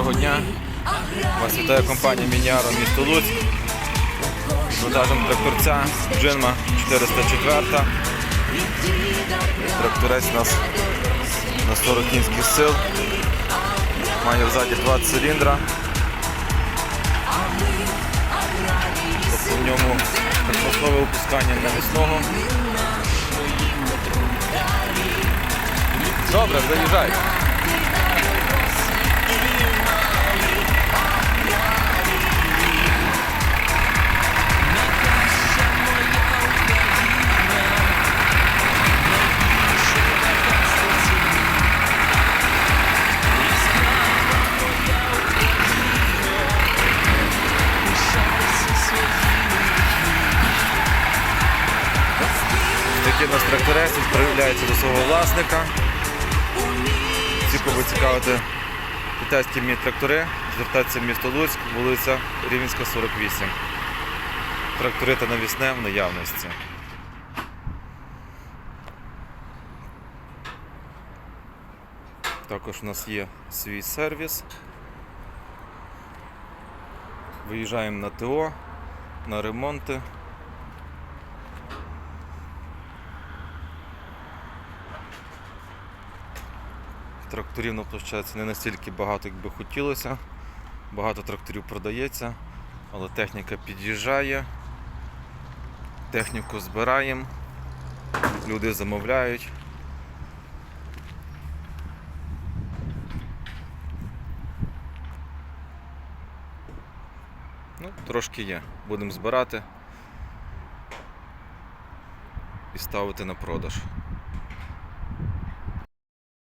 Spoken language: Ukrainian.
Доброго дня. Вас вітає компанія Мініаро місто Луцьк. Продажем тракторця Джинма 404. Тракторець у нас на 40 кінських сил. Має взаді 20 циліндра. Тобто в ньому основне опускання навісного. Добре, заїжджай. У нас тракторець відправляється до свого власника. Ті, кого цікавити китайські міні-трактори, звертайтеся в місто Луцьк, вулиця Рівненська, 48. Трактори та навісне в наявності. Також у нас є свій сервіс. Виїжджаємо на ТО, на ремонти. Тракторів на площадці не настільки багато, як би хотілося. Багато тракторів продається, але техніка під'їжджає, техніку збираємо, люди замовляють. Ну, трошки є. Будемо збирати і ставити на продаж.